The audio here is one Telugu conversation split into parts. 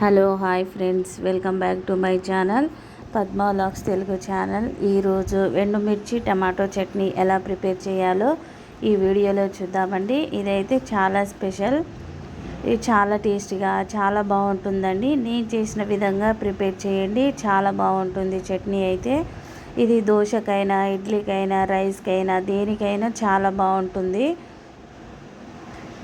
Hello hi friends. Welcome back to my channel Padma lakhs Telugu channel. ఈరోజు ఎండుమిర్చి టమాటో చట్నీ ఎలా ప్రిపేర్ చేయాలో ఈ వీడియోలో చూద్దామండి. ఇదైతే చాలా స్పెషల్. ఇది చాలా టేస్టీగా చాలా బాగుంటుందండి. నేను చేసిన విధంగా ప్రిపేర్ చేయండి. చాలా బాగుంటుంది చట్నీ అయితే. ఇది దోశకైనా ఇడ్లీకైనా రైస్కైనా దేనికైనా చాలా బాగుంటుంది.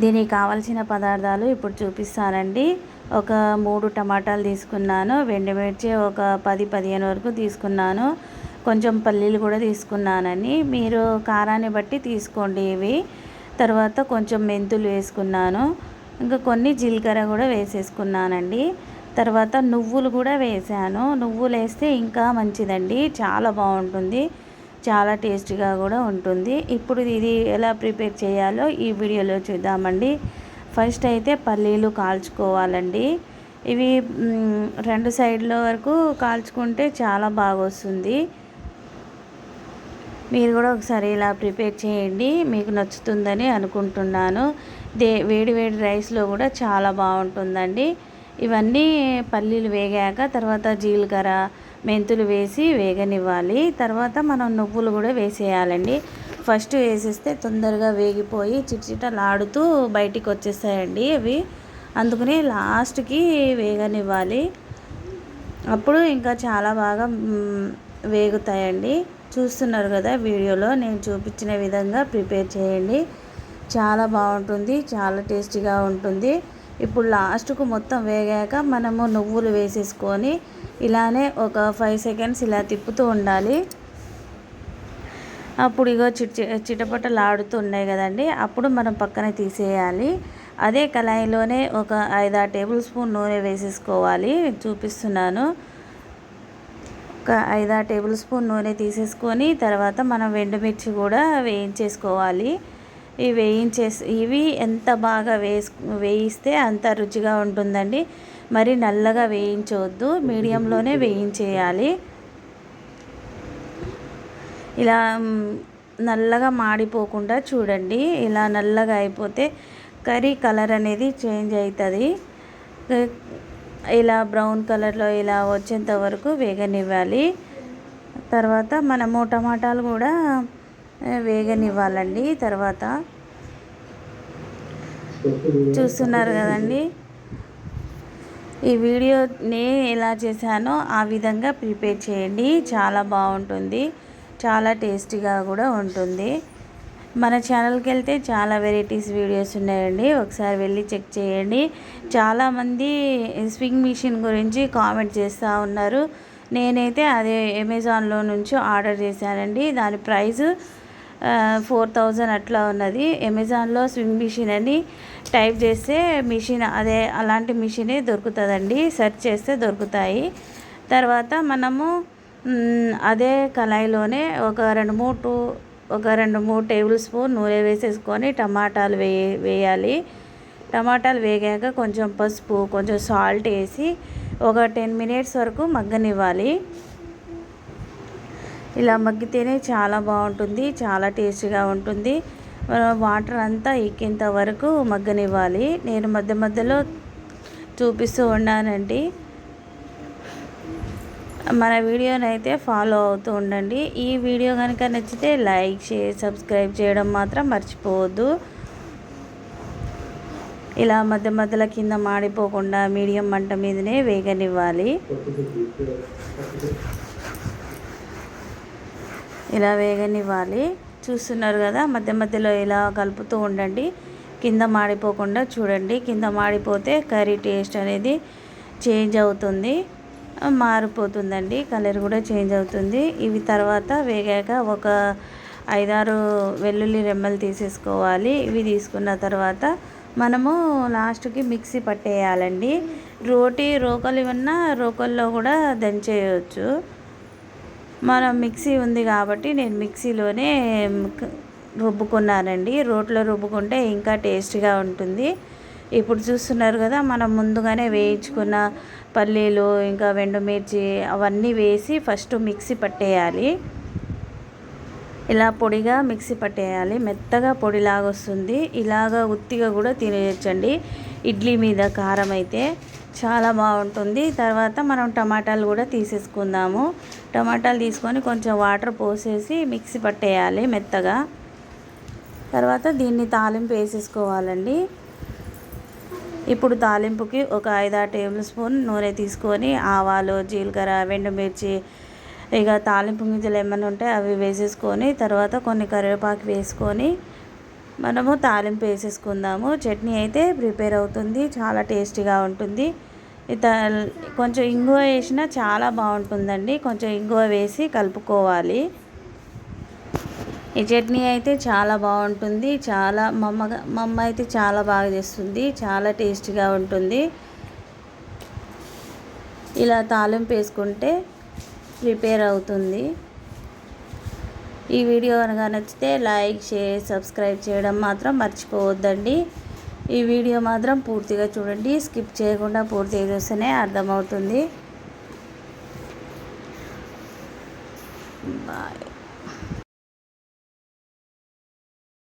దీనికి కావలసిన పదార్థాలు ఇప్పుడు చూపిస్తానండి. ఒక మూడు టమాటాలు తీసుకున్నాను వెండిమిర్చి ఒక పది పదిహేను వరకు తీసుకున్నాను. కొంచెం పల్లీలు కూడా తీసుకున్నానని మీరు కారాన్ని బట్టి తీసుకోండి ఇవి. తర్వాత కొంచెం మెంతులు వేసుకున్నాను. ఇంకా కొన్ని జీలకర్ర కూడా వేసేసుకున్నానండి. తర్వాత నువ్వులు కూడా వేసాను. నువ్వులు వేస్తే ఇంకా మంచిదండి. చాలా బాగుంటుంది. చాలా టేస్టీగా కూడా ఉంటుంది. ఇప్పుడు ఇది ఎలా ప్రిపేర్ చేయాలో ఈ వీడియోలో చూద్దామండి. ఫస్ట్ అయితే పల్లీలు కాల్చుకోవాలండి. ఇవి రెండు సైడ్ల వరకు కాల్చుకుంటే చాలా బాగా వస్తుంది మీరు కూడా ఒకసారి ఇలా ప్రిపేర్ చేయండి. మీకు నచ్చుతుందని అనుకుంటున్నాను. దే వేడి వేడి రైస్లో కూడా చాలా బాగుంటుందండి. ఇవన్నీ పల్లీలు వేగాక తర్వాత జీలకర్ర మెంతులు వేసి వేగనివ్వాలి. తర్వాత మనం నువ్వులు కూడా వేసేయాలండి. ఫస్ట్ వేసేస్తే తొందరగా వేగిపోయి చిటచిటలాడుతూ బయటికి వచ్చేస్తాయండి అవి. అందుకని లాస్ట్కి వేగనివ్వాలి. అప్పుడు ఇంకా చాలా బాగా వేగుతాయండి. చూస్తున్నారు కదా వీడియోలో నేను చూపించిన విధంగా ప్రిపేర్ చేయండి. చాలా బాగుంటుంది చాలా టేస్టీగా ఉంటుంది. ఇప్పుడు లాస్ట్కు మొత్తం వేగాక మనము నువ్వులు వేసేసుకొని ఇలానే ఒక ఫైవ్ సెకండ్స్ ఇలా తిప్పుతూ ఉండాలి. అప్పుడు ఇగో చిట్ చిటపటలు ఆడుతున్నాయి కదండి. అప్పుడు మనం పక్కన తీసేయాలి. అదే కళాయిలోనే ఒక ఐదు ఆ టేబుల్ స్పూన్ నూనె వేసేసుకోవాలి. చూపిస్తున్నాను. ఒక ఐదారు టేబుల్ స్పూన్ నూనె తీసేసుకొని తర్వాత మనం వెండుమిర్చి కూడా వేయించేసుకోవాలి. ఇవి వేయించేసి ఇవి ఎంత బాగా వేసు వేయిస్తే అంత రుచిగా ఉంటుందండి. మరి నల్లగా వేయించవద్దు మీడియంలోనే వేయించేయాలి. ఇలా నల్లగా మాడిపోకుండా చూడండి. ఇలా నల్లగా అయిపోతే కర్రీ కలర్ అనేది చేంజ్ అవుతుంది ఇలా బ్రౌన్ కలర్లో ఇలా వచ్చేంత వరకు వేగనివ్వాలి. తర్వాత మనము టమాటాలు కూడా వేగనివ్వాలండి. తర్వాత చూస్తున్నారు కదండి. ఈ వీడియో నేను ఎలా చేశానో ఆ విధంగా ప్రిపేర్ చేయండి. చాలా బాగుంటుంది. చాలా టేస్టీగా కూడా ఉంటుంది. మన ఛానల్కి వెళ్తే చాలా వెరైటీస్ వీడియోస్ ఉన్నాయండి. ఒకసారి వెళ్ళి చెక్ చేయండి. చాలామంది స్వింగ్ మిషన్ గురించి కామెంట్ చేస్తూ ఉన్నారు. నేనైతే అదే అమెజాన్లో నుంచి ఆర్డర్ చేశానండి. దాని ప్రైస్ ఫోర్ థౌజండ్ అట్లా ఉన్నది. అమెజాన్లో స్వింగ్ మిషన్ అని టైప్ చేస్తే మిషన్ అదే అలాంటి మిషనే దొరుకుతుందండి. సెర్చ్ చేస్తే దొరుకుతాయి. తర్వాత మనము అదే కళాయిలోనే ఒక రెండు మూడు ఒక రెండు మూడు టేబుల్ స్పూన్ నూనె వేసేసుకొని టమాటాలు వే వేయాలి. టమాటాలు వేగాక కొంచెం పసుపు కొంచెం సాల్ట్ వేసి ఒక టెన్ మినిట్స్ వరకు మగ్గనివ్వాలి. ఇలా మగ్గితేనే చాలా బాగుంటుంది చాలా టేస్టీగా ఉంటుంది. వాటర్ అంతా ఎక్కేంత వరకు మగ్గనివ్వాలి. నేను మధ్య మధ్యలో చూపిస్తూ ఉన్నానండి. మన వీడియోని అయితే ఫాలో అవుతూ ఉండండి. ఈ వీడియో కనుక నచ్చితే లైక్ చే సబ్స్క్రైబ్ చేయడం మాత్రం మర్చిపోవద్దు. ఇలా మధ్య మధ్యలో కింద మాడిపోకుండా మీడియం మంట మీదనే వేగనివ్వాలి. ఇలా వేగనివ్వాలి. చూస్తున్నారు కదా మధ్య మధ్యలో ఇలా కలుపుతూ ఉండండి. కింద మాడిపోకుండా చూడండి. కింద మాడిపోతే కర్రీ టేస్ట్ అనేది చేంజ్ అవుతుంది. మారిపోతుందండి. కలర్ కూడా చేంజ్ అవుతుంది. ఇవి తర్వాత వేగాక ఒక ఐదారు వెల్లుల్లి రెమ్మలు తీసేసుకోవాలి. ఇవి తీసుకున్న తర్వాత మనము లాస్ట్కి మిక్సీ పట్టేయాలండి. రోటీ రోకలు ఉన్నా రోకల్లో కూడా దంచేయచ్చు. మనం మిక్సీ ఉంది కాబట్టి నేను మిక్సీలోనే రుబ్బుకున్నానండి. రోట్లో రుబ్బుకుంటే ఇంకా టేస్ట్గా ఉంటుంది. ఇప్పుడు చూస్తున్నారు కదా మనం ముందుగానే వేయించుకున్న పల్లీలు ఇంకా వెండుమిర్చి అవన్నీ వేసి ఫస్ట్ మిక్సీ పట్టేయాలి. ఇలా పొడిగా మిక్సీ పట్టేయాలి. మెత్తగా పొడిలాగా వస్తుంది. ఇలాగా ఉత్తిగా కూడా తినేయచ్చండి. ఇడ్లీ మీద కారం అయితే చాలా బాగుంటుంది. తర్వాత మనం టమాటాలు కూడా తీసేసుకుందాము. టమాటాలు తీసుకొని కొంచెం వాటర్ పోసేసి మిక్సీ పట్టేయాలి మెత్తగా. తర్వాత దీన్ని తాలింపు వేసేసుకోవాలండి. ఇప్పుడు తాలింపుకి ఒక ఐదారు టేబుల్ స్పూన్ నూనె తీసుకొని ఆవాలు జీలకర్ర వెండుమిర్చి ఇక తాలింపు గింజలు ఏమైనా ఉంటే అవి వేసేసుకొని తర్వాత కొన్ని కరివేపాకు వేసుకొని మనము తాలింపు వేసేసుకుందాము. చట్నీ అయితే ప్రిపేర్ అవుతుంది చాలా టేస్టీగా ఉంటుంది. ఇత కొంచెం ఇంగువ వేసినా చాలా బాగుంటుందండి. కొంచెం ఇంగువ వేసి కలుపుకోవాలి. ఈ చట్నీ అయితే చాలా బాగుంటుంది. చాలా మా అమ్మ మా అమ్మ అయితే చాలా బాగా చేస్తుంది. చాలా టేస్టీగా ఉంటుంది. ఇలా తాలింపు వేసుకుంటే ప్రిపేర్ అవుతుంది. ఈ వీడియో కనుక నచ్చితే లైక్ షేర్ సబ్స్క్రైబ్ చేయడం మాత్రం మర్చిపోవద్దండి. ఈ వీడియో మాత్రం పూర్తిగా చూడండి. స్కిప్ చేయకుండా పూర్తిగా చూస్తేనే అర్థమవుతుంది. బాయ్.